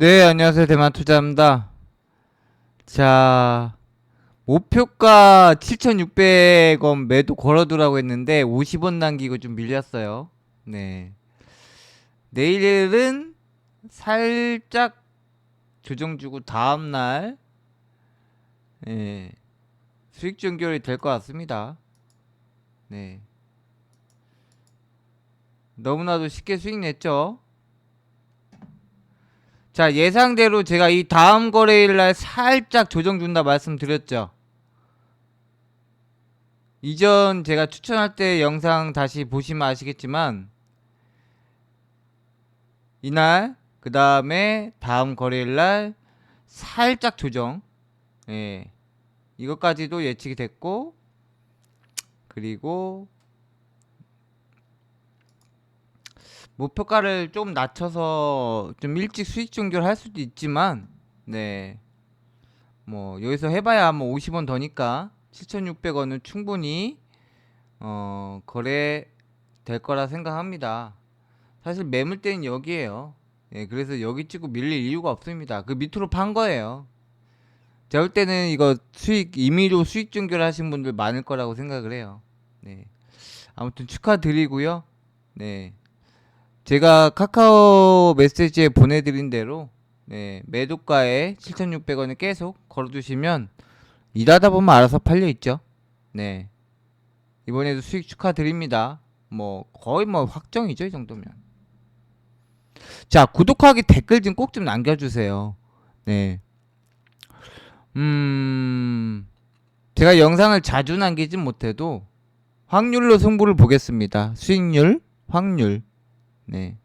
네, 안녕하세요. 대만 투자입니다. 자, 목표가 7,600원 매도 걸어두라고 했는데 50원 남기고 좀 밀렸어요. 네. 내일은 살짝 조정 주고 다음 날 예. 수익 종결이 될 것 같습니다. 네. 너무나도 쉽게 수익 냈죠? 자, 예상대로 제가 이 다음 거래일 날 살짝 조정 준다 말씀드렸죠. 이전 제가 추천할 때 영상 다시 보시면 아시겠지만 이날 그 다음에 다음 거래일 날 살짝 조정 예 이것까지도 예측이 됐고 그리고 목표가를 좀 낮춰서 좀 일찍 수익 종결 할 수도 있지만 네. 뭐 여기서 해봐야 뭐 50원 더니까 7,600원은 충분히 어 거래 될 거라 생각합니다. 사실 매물대는 여기에요. 예, 그래서 여기 찍고 밀릴 이유가 없습니다. 그 밑으로 판 거예요. 제가 볼 때는 이거 수익 임의로 수익 종결 하신 분들 많을 거라고 생각을 해요. 네. 아무튼 축하드리고요. 네. 제가 카카오 메시지에 보내드린 대로 네, 매도가에 7,600원을 계속 걸어두시면 일하다 보면 알아서 팔려 있죠. 네. 이번에도 수익 축하드립니다. 뭐 거의 뭐 확정이죠, 이 정도면. 자, 구독하기 댓글 좀 꼭좀 남겨주세요. 네. 음, 제가 영상을 자주 남기진 못해도 확률로 승부를 보겠습니다. 수익률, 확률. 네.